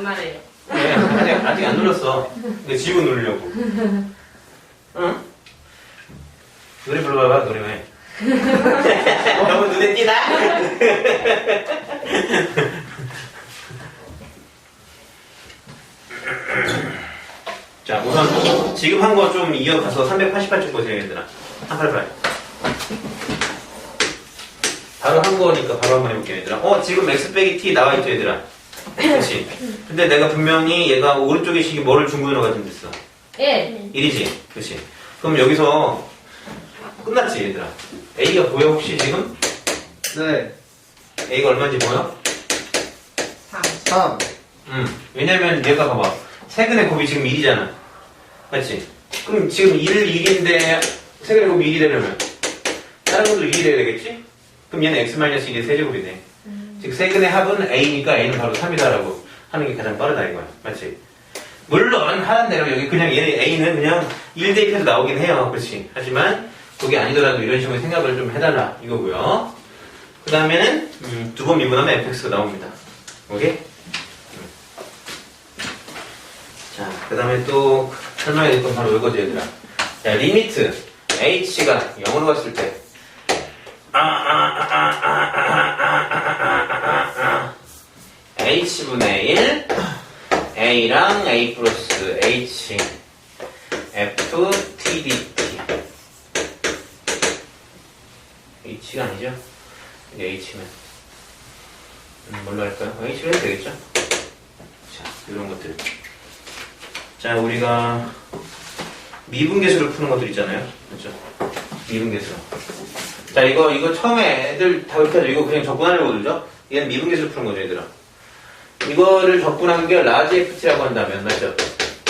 안 말해요. 네, 아직, 아직 안 눌렀어. 근데 지우고 누르려고. 응? 노래 불러봐봐, 노래 왜? 너무 눈에 띄나? 자, 우선 지금 한 거 좀 이어가서 388쪽 보세요, 얘들아. 388. 바로 한 거니까 바로 한번 해볼게요, 얘들아. 어, 지금 맥스 빼기 T 나와있죠, 얘들아. 그렇지. 근데 내가 분명히 얘가 오른쪽에 식이 뭐를 중근으로가 좀 됐어. 1. 1이지. 그렇지. 그럼 여기서 끝났지, 얘들아. A가 보여, 혹시 지금? 네. A가 얼마인지 보여? 3. 3. 음. 왜냐면 얘가 봐봐. 세근의 곱이 지금 1이잖아. 맞지? 그럼 지금 1, 1인데 세근의 곱이 1이 되려면 다른 것도 1이 돼야 되겠지? 그럼 얘는 x-1의 세제곱이네. 즉 세근의 합은 a니까 a는 바로 3이다라고 하는 게 가장 빠르다 이거야. 맞지? 물론 하는 대로 여기 그냥 얘는 a는 그냥 1 대입해서 나오긴 해요. 그렇지? 하지만 그게 아니더라도 이런 식으로 생각을 좀 해달라 이거고요. 그 다음에는 두번 미분하면 fx가 나옵니다. 오케이? 자, 그 다음에 또 설명해야 될 건 바로 이거지, 얘들아. 자, 리미트 h가 0으로 갔을 때 70분의 1 A랑 A 플러스 H F T DT H가 아니죠? 이게 H면 음, 뭘로 할까요? 어, H로 해도 되겠죠? 자, 이런 것들 자, 우리가 미분계수를 푸는 것들 있잖아요 그렇죠? 미분계수 자, 이거 이거 처음에 애들 다 그렇게 하죠 이거 그냥 접근하려고 들죠? 얘는 미분계수를 푸는 거죠, 얘들아 이거를 적분한 게 라지 FT라고 한다면, 맞죠?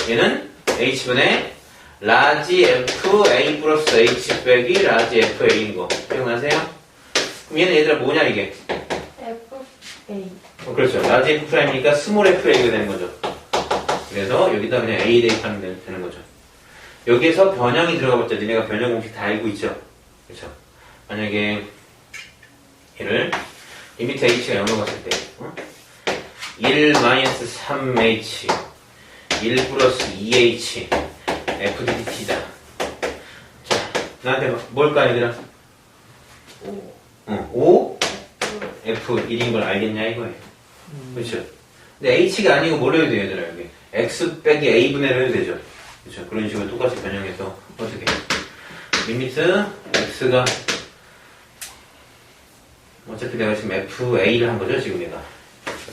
얘는 H분의 라지 F A 플러스 H 빼기 라지 F A인 거. 기억나세요? 그럼 얘는 얘들아 뭐냐, 이게? F. A. 어, 그렇죠. 라지 F 프라임이니까 스몰 F A가 되는 거죠. 그래서 여기다 그냥 A 대입하면 되- 되는 거죠. 여기에서 변형이 들어가봤자 니네가 변형 공식 다 알고 있죠. 그렇죠. 만약에 얘를 리미트 h가 0으로 갔을 때 어? 1 마이너스 3h 1 플러스 2h f dt다. 자, 나한테 뭘까 얘들아? 5. 어, 5 f 1인 걸 알겠냐 이거예요. 그렇죠. 근데 h가 아니고 뭘 해도 돼요, 얘들아, 여기. x 빼기 a분의를 해도 되죠. 그렇죠. 그런 식으로 똑같이 변형해서 어떻게. 리미트 x가 어차피 내가 지금 fa를 한 거죠, 지금 내가.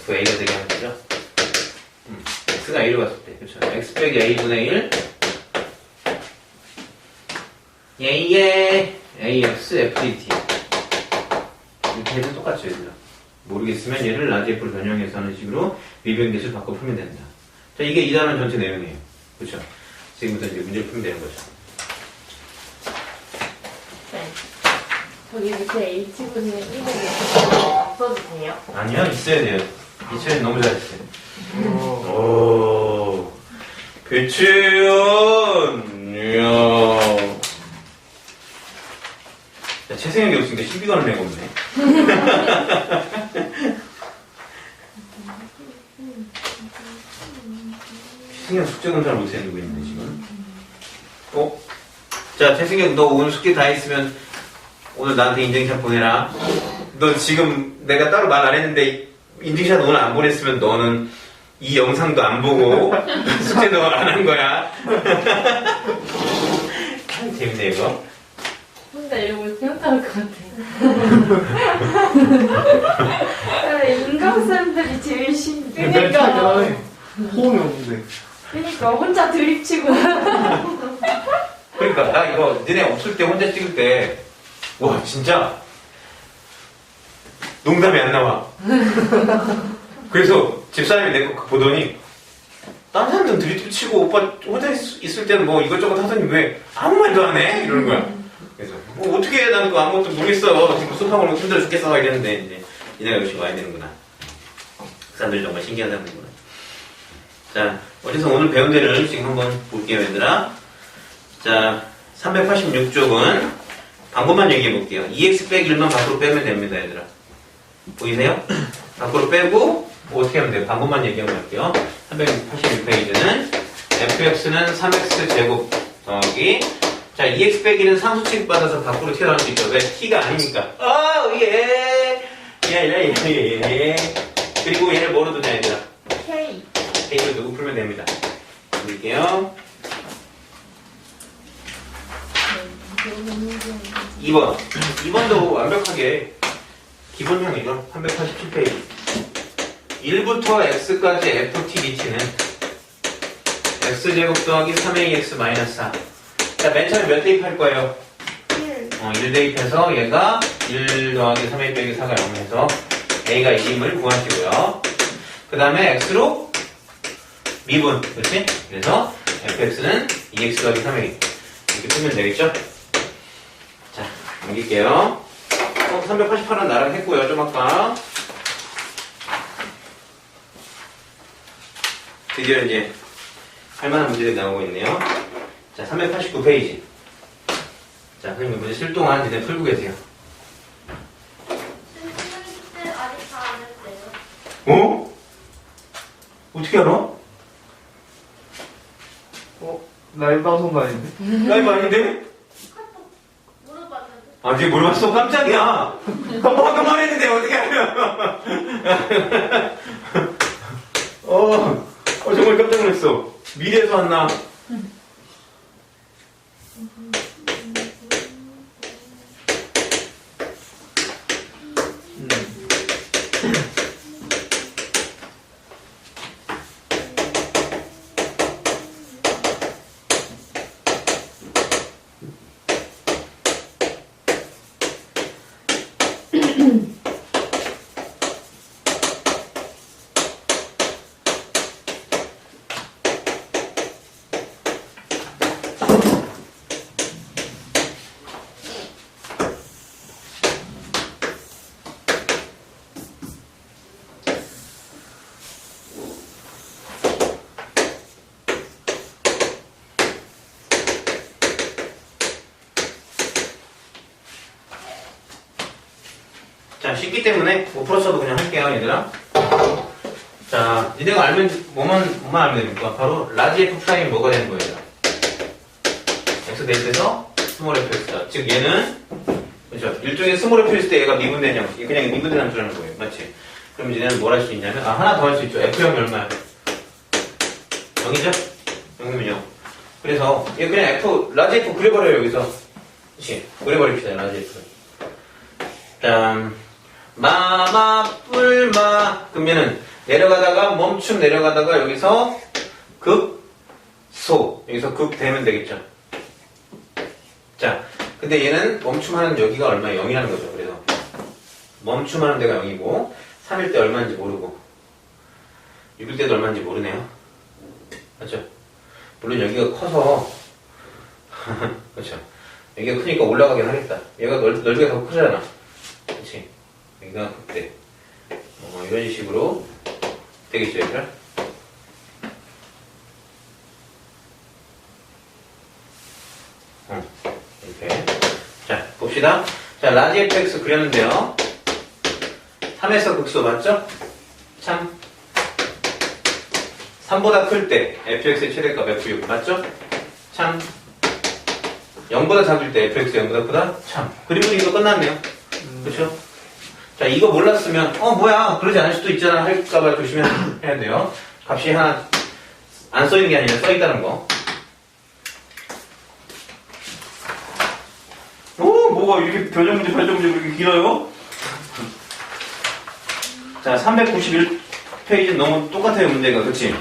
Fa가 되게 한 거죠. 음, x가 a로 갔을 때. 그렇죠. x 빼기 a분의 1. 예예 ax fdt. 이렇게 해도 똑같죠, 얘들아. 모르겠으면 얘를 F로 변형해서 하는 식으로 미변계수 바꿔 풀면 된다. 자, 이게 이 단원 전체 내용이에요. 그렇죠? 지금부터 이제 문제를 풀면 되는 거죠. 네. 저기 밑에 H분의 1을 없어도 돼요? 아니요, 있어야 돼요. 이철이 너무 잘했어요. 어. 오, 배치현, 이야. 야, 최승혁이 없으니까 시비가는 애가 없네. 최승혁 숙제는 잘 못해 누구 있는데 지금? 어? 자, 최승혁 너 오늘 숙제 다 했으면 오늘 나한테 인증샷 보내라. 너 지금 내가 따로 말 안 했는데 인증샷 오늘 안 보냈으면 너는 이 영상도 안 보고 숙제도 안한 거야. 참 재밌네 이거. 혼자 이러고 혼자 할것 같아. 인강쌤들이 제일 심. 그니까. 호응이 없는데. 그니까 혼자 드립치고. 그러니까 나 이거 너네 없을 때 혼자 찍을 때 와 진짜 농담이 안 나와. 그래서 집사람이 내 거 보더니 다른 사람들은 드립 치고 오빠 혼자 있, 있을 때는 뭐 이것저것 하더니 왜 아무 말도 안 해? 이러는 거야. 그래서 뭐 어떻게 해? 나는 그거 아무것도 모르겠어. 지금 너무 힘들어 죽겠어. 이랬는데 이제 이내가 역시 와야 되는구나. 그 사람들이 정말 신기하다는구나. 자, 어디서 오늘 배운 데를 지금 한번 볼게요, 얘들아. 자, 386쪽은 방법만 얘기해 볼게요. 2x 빼기 1만 밖으로 빼면 됩니다, 얘들아. 보이세요? 밖으로 빼고 뭐 어떻게 하면 돼요? 방법만 얘기하고 갈게요. 386페이지는 fx는 3x 제곱 더하기 자 2x 빼기는 상수 취급받아서 밖으로 튀어나올 수 있죠. 왜? t가 아니니까. 아 예. 예예 예 예, 예. 그리고 얘를 뭐로 두냐 얘들아. K. A를 두고 풀면 됩니다. 볼게요. 2번. 2번도 완벽하게 기본 형이죠. 387페이지. 1부터 x까지 ft dt는 x제곱 더하기 3ax 마이너스 4. 자, 맨 처음에 몇 대입할 거예요? 1. 어, 1 대입해서 얘가 1 더하기 3a 빼기 4가 0에서 a가 2임을 구하시고요. 그 다음에 x로 미분, 그렇지? 그래서 fx는 2x 더하기 3a 이렇게 풀면 되겠죠? 자, 넘길게요. 어, 388은 나랑 했고요, 좀 아까. 드디어 이제 할만한 문제들이 나오고 있네요. 자, 389페이지. 자, 선생님 문제 쓸 동안 니네 풀고 계세요. 선생님 아직 다 안 했대요. 어? 어떻게 알아? 어? 라이브 방송도 아닌데? 라이브 아닌데? 아, 지금 물어봤어. 깜짝이야. 방금 말했는데 어떻게 알아? 어, 어, 정말 깜짝 놀랐어. 미래에서 왔나? 자, 쉽기 때문에 5%쳐도 그냥 할게요, 얘들아. 자, 니네가 알면, 뭐만, 뭐만 알면 됩니까? 바로, 라지 F 프라임이 뭐가 되는 거예요? X 대입해서 스몰 F X다. 즉, 얘는, 그죠? 일종의 스몰 F X 때 얘가 미분되냐, 얘 그냥 미분된 함수라는 거예요. 맞지? 그럼 이제 얘는 뭘 할 수 있냐면, 아, 하나 더 할 수 있죠. F형이 얼마야? 0이죠? 0이면 0. 그래서, 얘 그냥 F, 라지 F 그려버려요, 여기서. 그치? 그려버립시다, 라지 F. 짠. 마마 뿔마. 그러면은 내려가다가 멈춤 내려가다가 여기서 급소. 여기서 급 되면 되겠죠? 자 근데 얘는 멈춤하는 여기가 얼마? 0이라는 거죠. 그래서 멈춤하는 데가 0이고 3일 때 얼마인지 모르고 6일 때도 얼마인지 모르네요. 맞죠? 물론 여기가 커서 그렇죠. 여기가 크니까 올라가긴 하겠다. 얘가 넓, 넓이가 더 크잖아 여기가 그때 어, 이런 식으로 되겠죠 얘들아? 어, 이렇게 자 봅시다 자 라지 fx 그렸는데요 3에서 극소 맞죠? 참 3보다 클 때 fx의 최대값 f6 맞죠? 참 0보다 작을 때 fx 0보다 크다? 참 그림은 이거 끝났네요 그렇죠? 자, 이거 몰랐으면, 어, 뭐야, 그러지 않을 수도 있잖아, 할까봐 조심해야 돼요. 값이 하나, 안 써있는 게 아니라 써있다는 거. 오, 뭐가 이렇게 교정문제, 발전문제 그렇게 길어요? 자, 391페이지는 너무 똑같아요, 문제가. 그치?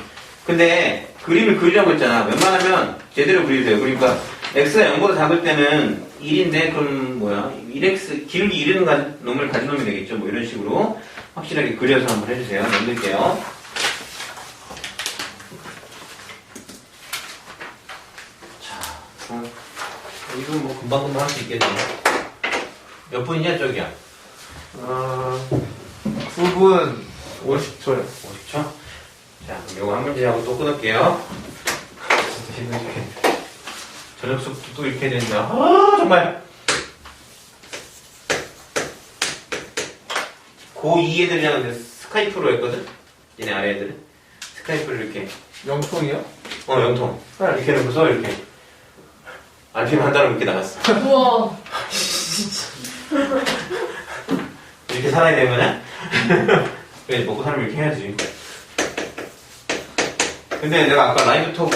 근데, 그림을 그리라고 했잖아. 웬만하면 제대로 그리세요. 그러니까, x가 0보다 작을 때는 1인데, 그럼 뭐야? 1x, 길기 이르는 가- 놈을 가진 놈이 되겠죠. 뭐 이런 식으로 확실하게 그려서 한번 해주세요. 넘길게요. 자, 어, 이거 뭐 금방금방 할 수 있겠네. 몇 분이냐, 저기야? 아, 9분 50초요. 50초? 자, 그럼 요거 한 문제 하고 또 끊을게요. 저녁 수업도 또 이렇게 해야 된다. 아, 정말. 고2 애들이랑 스카이프로 했거든? 얘네 아래 애들은 스카이프를 이렇게 영통이요? 어 영통 이렇게 해놓고서 이렇게 알피면 한 단어 이렇게 나갔어 우와. 이렇게 살아야 되는 거냐? 그래 먹고 살면 이렇게 해야지 근데 내가 아까 라이브 톡,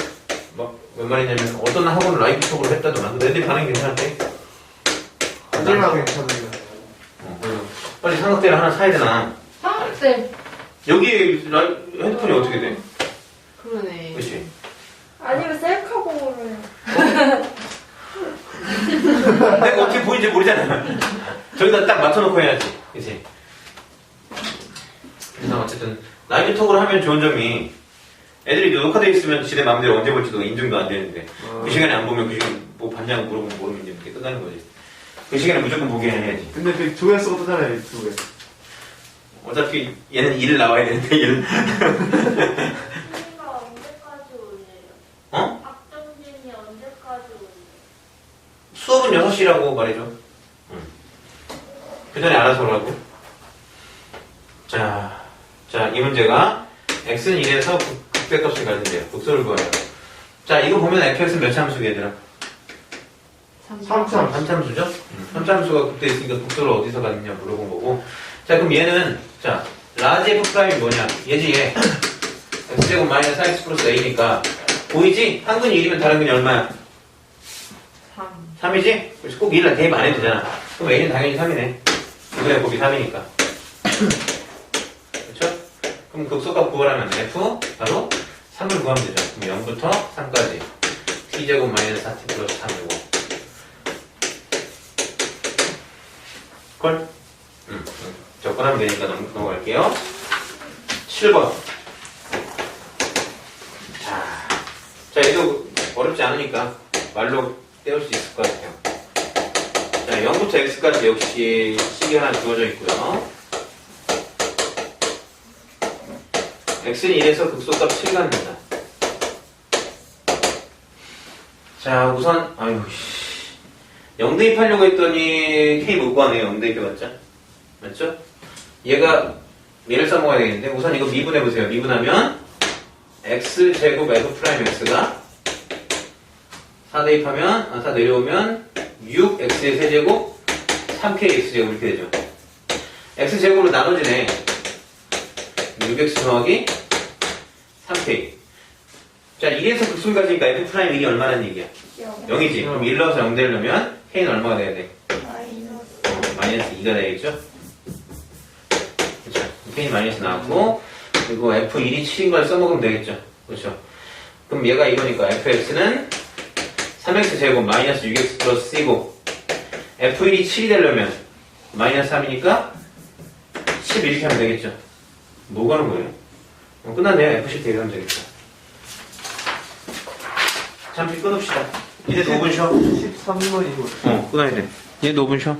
뭐, 웬 말이냐면, 어떤 학원을 라이브 톡으로 했다더만. 근데 애들이 반응이 괜찮대. 하지만 괜찮은데. 어, 그래서 빨리 삼각대를 하나 사야 되나. 삼각대. 여기 라이, 핸드폰이 어떻게 돼? 그러네. 그치? 아니면 셀카봉으로 해. 내가 어떻게 보이는지 모르잖아. 저기다 딱 맞춰놓고 해야지. 그치? 그래서 어쨌든, 라이브 톡으로 하면 좋은 점이, 애들이 녹화돼 있으면 지네 마음대로 언제 볼지도 인증도 안 되는데, 어. 그 시간에 안 보면 그 시간 뭐 봤냐고 물어보면 모르면 이제 이렇게 끝나는 거지. 그 시간에 무조건 보게 해야지. 근데 그 조회수가 뜨잖아요, 유튜브에. 어차피 얘는 일 나와야 되는데 얘는 선생님가 언제까지 올려요? 어? 박정진이 언제까지 올려요? 수업은 6시라고 말해줘. 그 전에 알아서 오라고. 자, 자, 이 문제가 x는 1에서 극대값을 가진대요. 극소를 구하래요. 자, 이거 보면 fx는 몇 참수 얘들아? 3참. 3참수죠? 3참수가 극대 있으니까 극소를 어디서 갖느냐 물어본 거고. 자, 그럼 얘는, 자, 라지 f 프라임이 뭐냐? 얘지, 얘. x제곱 마이너스 x 플러스 a니까. 보이지? 한 근이 1이면 다른 근이 얼마야? 3. 3이지? 그래서 꼭 1을 대입 안 해도 되잖아. 그럼 A는 당연히 3이네. 이거의 곱이 3이니까. 그럼 극소값 구하려면 F 바로 3을 구하면 되죠. 그럼 0부터 3까지 T제곱 마이너스 4T 플러스 3이고 걸? 음, 음. 접근하면 되니까 넘, 넘어갈게요. 7번. 자, 자, 얘도 어렵지 않으니까 말로 때울 수 있을 것 같아요. 자, 0부터 x까지 역시 식이 하나 주어져 있고요. X는 1에서 극소값 7갑니다. 자, 우선, 아유, 씨. 0 대입하려고 했더니 k 못 구하네요. 0 대입해봤자. 맞죠? 얘가 얘를 써먹어야 되겠는데, 우선 이거 미분해보세요. 미분하면 x제곱 f 프라임 x가 4 대입하면, 아, 4 내려오면 6x의 세제곱 3k x제곱 이렇게 되죠. x제곱으로 나눠지네. 6x 더하기 3k. 자, 1에서 극소까지니까 f 프라임 1이 얼마라는 얘기야? 0 이지. 그럼 1 넣어서 0 되려면 k는 얼마가 돼야 돼? 마이너스. 마이너스 2가 돼야겠죠? 그렇죠. k는 마이너스 나왔고, 그리고 f1이 7인 걸 써먹으면 되겠죠? 그렇죠. 그럼 얘가 이거니까 fx는 3x 제곱 마이너스 6x 플러스 c고 f1이 7이 되려면 마이너스 3이니까 10 이렇게 하면 되겠죠? 뭐 가는 거예요? 어, 끝났네요. f10 대입하면 되겠죠. 잠시 끊읍시다. 이제 5분 쉬어. 13번이고. 어, 돼. 얘 5분 쉬어.